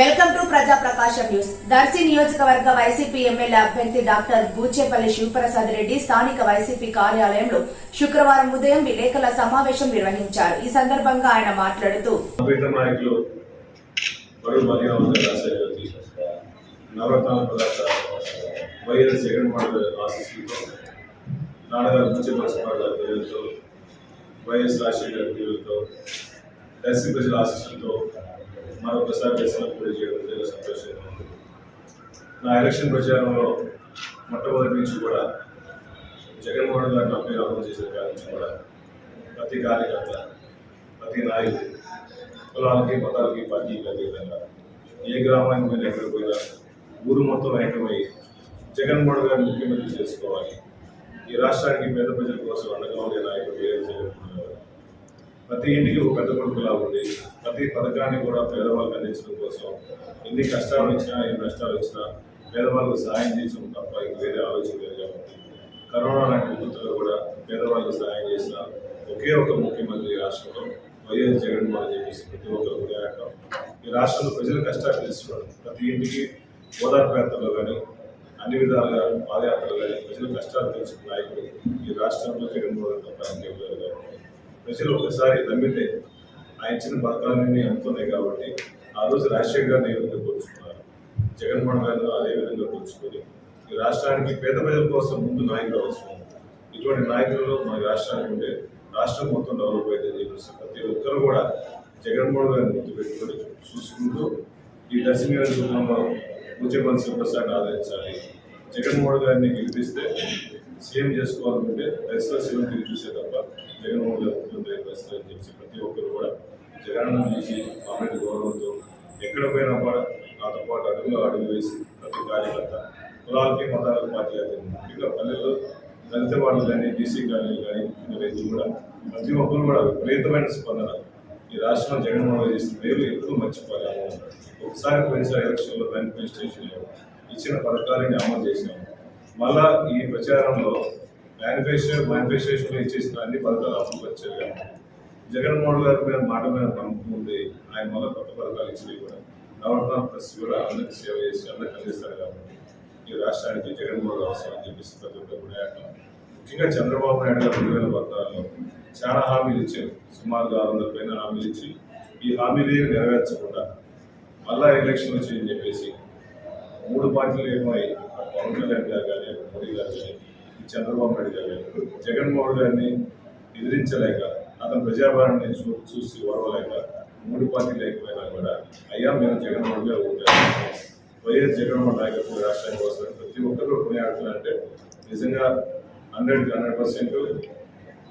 Welcome to ప్రజా ప్రకాశం news. Darsi నియోజకవర్గ YCP MLA అభ్యర్థి డాక్టర్ బూచేపల్లి శివప్రసాద్ రెడ్డి స్థానిక వైసీపీ కార్యాలయంలో శుక్రవారం ఉదయం విలేకరుల సమావేశం నిర్వహించారు. ఈ సందర్భంగా ఆయన మాట్లాడుతూ వైఎస్ రాజశేఖర్ గారి పేరుతో దర్శి ప్రజల ఆశీస్సులతో మరొకసారి దర్శనం పూర్తి చేయడం చాలా సంతోషంగా ఉంది. నా ఎలక్షన్ ప్రచారంలో మొట్టమొదటి నుంచి కూడా జగన్మోహన్ గారిని అప్పని అమలు చేసిన కాడి నుంచి కూడా ప్రతి కార్యకర్త ప్రతి నాయకుడు కులాలకి మతాలకి పార్టీకి అతీతంగా ఏ గ్రామానికి మీరు ఎక్కడ పోయినా ఊరు మొత్తం ఐక్యమై జగన్మోహన్ గారిని ముఖ్యమంత్రి చేసుకోవాలి. ఈ రాష్ట్రానికి పేద ప్రజల కోసం అండగా ఉండే నాయకుడు వైఎస్ జగన్మోహన్ గారు ప్రతి ఇంటికి ఒక పెద్ద కొడుకులా ఉండి ప్రతి పథకాన్ని కూడా పేదవాళ్ళకి అందించడం కోసం ఎన్ని కష్టాలు వచ్చినా ఎన్ని నష్టాలు వచ్చినా పేదవాళ్ళకు సహాయం చేయడం తప్ప ఇంక వేరే ఆలోచన లేదు కాబట్టి కరోనా లాంటి విపత్తులు కూడా పేదవాళ్ళకు సహాయం చేసిన ఒకే ఒక ముఖ్యమంత్రి రాష్ట్రంలో వైఎస్ జగన్మోహన్ చేసి చెప్పేసి ప్రతి ఒక్కరు కూడా ఈ రాష్ట్రంలో ప్రజల కష్టాలు తెలుసుకోవడం ప్రతి ఇంటికి ఓదార్పు యాత్రలో కానీ అన్ని విధాలుగా పాదయాత్రలు కానీ ప్రజల కష్టాలు తెలుసుకున్న నాయకుడు ఈ రాష్ట్రంలో జగన్మోహన్ తప్ప ఇంకేం ప్రజలు ఒకసారి నమ్మితే ఆయన ఇచ్చిన పథకాలన్నీ అందుతున్నాయి కాబట్టి ఆ రోజు రాజశేఖర్ గారిని ఏ విధంగా కూర్చున్నారు జగన్మోహన్ గారిని అదే విధంగా కూర్చుకొని ఈ రాష్ట్రానికి పేద ప్రజల కోసం ముందు నాయకులు అవసరం. ఇటువంటి నాయకులు మన రాష్ట్రానికి ఉంటే రాష్ట్రం మొత్తం డెవలప్ అయితే చెప్పేసి ప్రతి ఒక్కరు కూడా జగన్మోహన్ గారిని గుర్తు పెట్టుకొని చూసుకుంటూ ఈ దశ నియోజకవర్గంలో ముఖ్యమంత్రి శివప్రసాద్ ఆదరించాలి జగన్మోహన్ గారిని గెలిపిస్తే సీఎం చేసుకోవాలనుకుంటే దశలో సీఎం గెలిపిస్తే తప్ప జగన్మోహన్ గారు ముఖ్యమంత్రి అని చెప్పి ప్రతి ఒక్కరు కూడా జగన్ చూసి మామూలు గౌరవంతో ఎక్కడ పోయినా కూడా నాతో పాటు అడుగులో అడుగు వేసి ప్రతి కార్యకర్త కులాలకి మతాలకు పార్టీ ముఖ్యంగా పల్లెల్లో దళిత వాళ్ళు కానీ బీసీ కానీ కానీ రైతులు కూడా ప్రతి ఒక్కరు కూడా విపరీతమైన స్పందన. ఈ రాష్ట్రం జగన్మోహన్ రెడ్డి చేసిన పేర్లు ఎప్పుడూ మర్చిపోలేము. ఒకసారి పోయినసారి ఎలక్షన్లో మేనిఫెస్టేషన్ ఇచ్చిన పథకాలని అమలు చేశాము మళ్ళా ఈ ప్రచారంలో మేనిఫెస్టో మేనిఫెస్టేషన్లో ఇచ్చేసిన అన్ని పథకాలు అమలు వచ్చారు జగన్మోహన్ గారి మీద మాట మీద నమ్మకం ఉంది ఆయన వల్ల కొత్త పథకాలు ఇచ్చి కూడా కూడా అందరికి సేవ చేసి అందరికి అందిస్తారు కాబట్టి ఈ రాష్ట్రానికి జగన్మోహన్ అవసరం అని చెప్పేసి ప్రతి ఒక్కరు కూడా ముఖ్యంగా చంద్రబాబు నాయుడు గారు రెండు వేల పద్నాలుగులో చాలా హామీలు ఇచ్చారు. సుమారుగా ఆరు వందల పైన హామీలు ఇచ్చి ఈ హామీలు నెరవేర్చకుండా మళ్ళా ఎలక్షన్ వచ్చిందని చెప్పేసి మూడు పార్టీలు ఏమై పవన్ కళ్యాణ్ గారు కానీ మోడీ గారు కానీ చంద్రబాబు నాయుడు గారు కానీ జగన్మోహన్ గారిని ఎదిరించలేక అతను ప్రజాభారాన్ని చూ చూసి ఓడవలేక మూడు పార్టీలు లేకపోయినా కూడా అయ్యా మేము జగన్మోహన్ గారు ఓటాము వైఎస్ జగన్మోహన్ నాయకత్వం రాష్ట్రానికి వస్తుంది ప్రతి ఒక్కరు కొనియాడుతున్నారంటే నిజంగా హండ్రెడ్ హండ్రెడ్ పర్సెంట్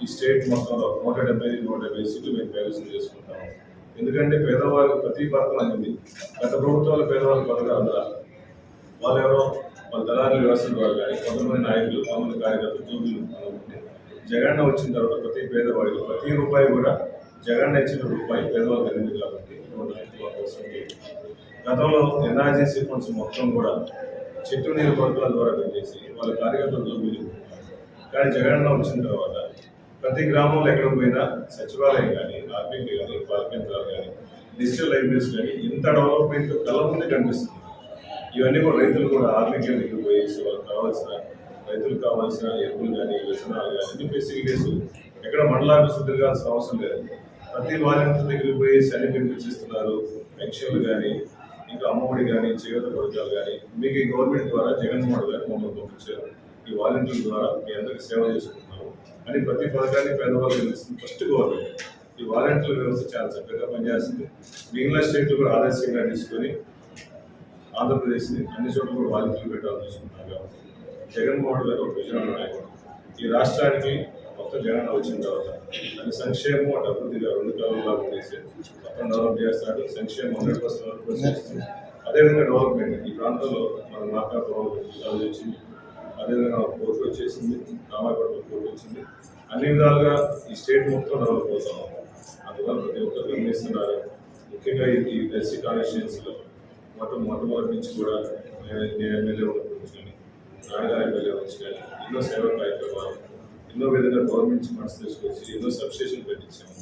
ఈ స్టేట్ మొత్తంలో నూట డెబ్బై ఐదు నూట డెబ్బై సీట్లు మేము కైవసం చేసుకుంటాము. ఎందుకంటే పేదవాళ్ళు ప్రతి పథకం అందింది గత ప్రభుత్వాలు పేదవాళ్ళ పథకాలు అందరా వాళ్ళెవరో వాళ్ళ దళారుల వ్యవస్థ ద్వారా కానీ కొంతమంది నాయకులు కొంతమంది కార్యకర్తలు జోబులు అనుకుంటే జగన్ వచ్చిన తర్వాత ప్రతి పేదవాడికి ప్రతి రూపాయి కూడా జగన్ ఇచ్చిన రూపాయి పేదవాళ్ళకి అందింది కాబట్టి నూట ఐదు కోసం గతంలో ఎన్ఆర్జీసీ ఫండ్స్ మొత్తం కూడా చెట్టు నీరు పథకాల ద్వారా పెట్టేసి వాళ్ళ కార్యకర్తలు కానీ జగన్ వచ్చిన తర్వాత ప్రతి గ్రామంలో ఎక్కడ పోయినా సచివాలయం కానీ ఆర్బీకి కానీ పాల కేంద్రాలు కానీ డిజిటల్ లైబ్రరీస్ కానీ ఇంత డెవలప్మెంట్ కళ్ళ ముందే కనిపిస్తుంది. ఇవన్నీ కూడా రైతులు కూడా ఆర్బీకి దగ్గరికి పోయేసి వాళ్ళకి కావాల్సిన రైతులకు కావాల్సిన ఎరువులు కానీ విత్తనాలు కానీ అన్ని ఫెసిలిటీస్ ఎక్కడ మండల తిరగాల్సిన అవసరం లేదు. ప్రతి వాలంటీర్ దగ్గరికి పోయి అన్ని బెనిఫిట్స్ పెన్షన్లు కానీ ఇంకా అమ్మఒడి కానీ చేయూత పథకాలు కానీ మీకు ఈ గవర్నమెంట్ ద్వారా జగన్మోహన్ గారు మమ్మల్ని పంపించారు. ఈ వాలంటీర్ల ద్వారా మీ అందరికీ సేవ చేసుకుంటున్నాము అని ప్రతి పథకాన్ని పేదవాళ్ళు తెలుస్తుంది ఫస్ట్ గవర్నమెంట్. ఈ వాలంటీర్ల వ్యవస్థ చాలా చక్కగా పనిచేస్తుంది. మిగిలిన స్టేట్లు కూడా ఆదర్శంగా తీసుకొని ఆంధ్రప్రదేశ్ని అన్ని చోట్ల కూడా వాలంటీర్లు పెట్టాలని చూసుకుంటున్నారు కాబట్టి జగన్మోహన్ గారు ఒక విజయం నాయకుడు ఈ రాష్ట్రానికి కొత్త జగన్ వచ్చిన తర్వాత అది సంక్షేమం అటు అభివృద్ధిగా రెండు కాలంలో చేసి మొత్తం డెవలప్ చేస్తాడు. సంక్షేమం హండ్రెడ్ పర్సెంట్ చేస్తుంది అదేవిధంగా డెవలప్మెంట్ ఈ ప్రాంతంలో మన నాకా ప్రభుత్వం వచ్చింది. అదేవిధంగా కోర్టు వచ్చేసింది. రామాయపట్నం కోర్టు వచ్చింది. అన్ని విధాలుగా ఈ స్టేట్ మొత్తం డెవలప్ అవుతాం అందువల్ల ప్రతి ఒక్కరు గమనిస్తున్నారు. ముఖ్యంగా ఈ ఎస్సీ కాన్స్టిట్యున్సీలో మొట్ట మొట్టమొదటి నుంచి కూడా నేను నేను ఎమ్మెల్యే ఉన్నప్పటి ఎమ్మెల్యే నుంచి కానీ ఎన్నో సేవా కార్యక్రమాలు ఎన్నో విధంగా గవర్నమెంట్ ఫండ్స్ తీసుకొచ్చి ఎన్నో సబ్స్టేషన్ పెట్టించాము.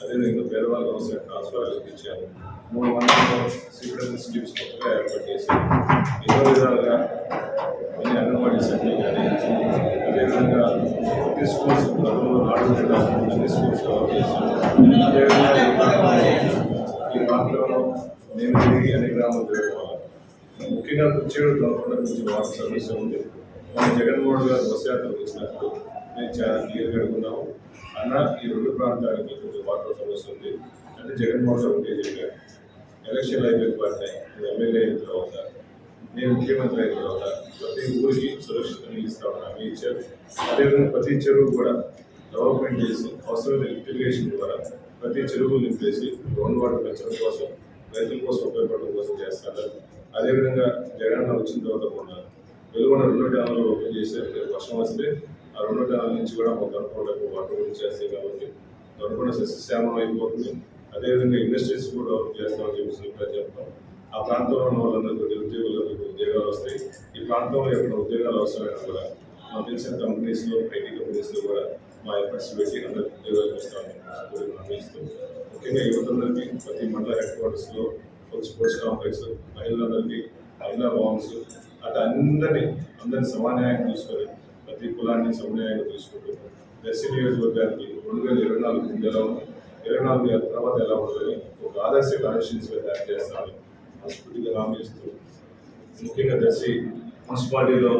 అదేవిధంగా పేదవాళ్ళకి అవసరం ట్రాన్స్ఫర్ ఇప్పించాము. మూడు వందల సీక్రెట్ స్కీమ్స్ కొత్తగా ఏర్పాటు చేశాము ఎన్నో విధాలుగా కొన్ని అంగన్వాడీ సెంటర్ కానీ అదేవిధంగా ప్రతి స్కూల్స్ గతంలో నాలుగు కూడా అన్ని స్కూల్స్ కవర్ చేశాము అదేవిధంగా ఈ ప్రాంతంలో- నేను తిరిగి అన్ని గ్రామాలు తిరగడం ముఖ్యంగా కుర్చీడు దొరకకుండా కొంచెం వాటర్ సమస్య ఉంది. మనం జగన్మోహన్ గారు బస్ యాత్ర వచ్చినప్పుడు నేను చాలా క్లియర్గా అడుగున్నాము అన్న ఈ రెండు ప్రాంతాలకి కొంచెం వాటర్ సమస్య ఉంది. అంటే జగన్మోహన్ గారు ఒకే చెప్పారు ఎలక్షన్ అయిపోయిన పడినాయి నేను ఎమ్మెల్యే అయిన తర్వాత నేను ముఖ్యమంత్రి అయిన తర్వాత ప్రతి ఊరికి సురక్షిత నీళ్ళు ఇస్తామని హామీ ఇచ్చారు. అదేవిధంగా ప్రతి చెరువు కూడా డెవలప్మెంట్ చేసి అవసరమైన లిఫ్టిగేషన్ ద్వారా ప్రతి చెరువు నింపేసి గ్రౌండ్ వాటర్ పెంచడం కోసం రైతుల కోసం ఉపయోగపడడం కోసం చేస్తారు అదేవిధంగా జగనన్న వచ్చిన తర్వాత కూడా వెలుగున్న రెండు డ్యాములు ఓపెన్ చేసే వర్షం వస్తే ఆ రెండు డ్యాముల నుంచి కూడా మా దొరకడానికి వాటర్ గురించి చేస్తాయి కాబట్టి గణపడ సస్యశ్యామం అయిపోతుంది. అదేవిధంగా ఇండస్ట్రీస్ కూడా డెవలప్ చేస్తామని చెప్పేసి చెప్తాం ఆ ప్రాంతంలో ఉన్న వాళ్ళందరికీ ఉద్యోగులకు ఉద్యోగాలు వస్తాయి. ఈ ప్రాంతంలో ఎక్కడ ఉద్యోగాలు అవసరమైనా కూడా మా తెలిసిన కంపెనీస్లో ఐటీ కంపెనీస్లో కూడా మా ఎఫర్ట్స్ పెట్టి అందరికీ ఉద్యోగాలు వస్తామని హామీస్తూ ముఖ్యంగా యువతందరికీ ప్రతి మండల హెడ్ క్వార్టర్స్లో స్పోర్ట్స్ కాంప్లెక్స్ మహిళలందరికీ మహిళా భవన్స్ అటు అందరినీ అందరినీ సమన్యాయం తీసుకొని ప్రతి కులాన్ని సమన్యాయంగా తీసుకుంటూ దర్శి నియోజకవర్గానికి రెండు వేల ఇరవై నాలుగు ముందు ఎలా ఉంది? ఇరవై నాలుగు వేల తర్వాత ఎలా ఉంటుంది ఒక ఆదర్శ కాన్స్టిట్యూన్సీగా తయారు చేస్తామని మనస్ఫూర్తిగా హామీ ముఖ్యంగా దర్శి మున్సిపాలిటీలో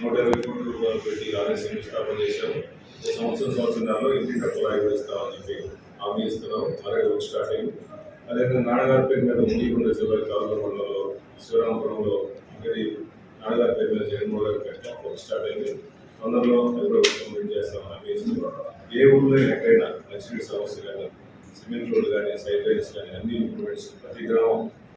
నూట ఇరవై కోట్ల రూపాయలు పెట్టి ఆలస్యం స్థాపన చేశాము సంవత్సరం సంవత్సరాల్లో ఇంటి కుళాయి వేస్తామని చెప్పి హామీ ఇస్తున్నాం. మరొక స్టార్టింగ్ అదేవిధంగా నాన్నగారి పేరు మీద ఉండికొండ చివరి కాలంలో మండలంలో ఒకటి నాన్నగారి పేరు మీద జగన్మోహన్ గారి స్టార్ట్ అయింది. తొందరలో అది కూడా కంప్లీట్ చేస్తామని హామీ ఏ ఊళ్ళో ఎక్కడైనా నచ్చిన సమస్య కానీ సిమెంట్ రోడ్లు కానీ సైడ్ లైన్స్ కానీ అన్ని ఇంప్రూవ్మెంట్స్ ప్రతి గ్రామం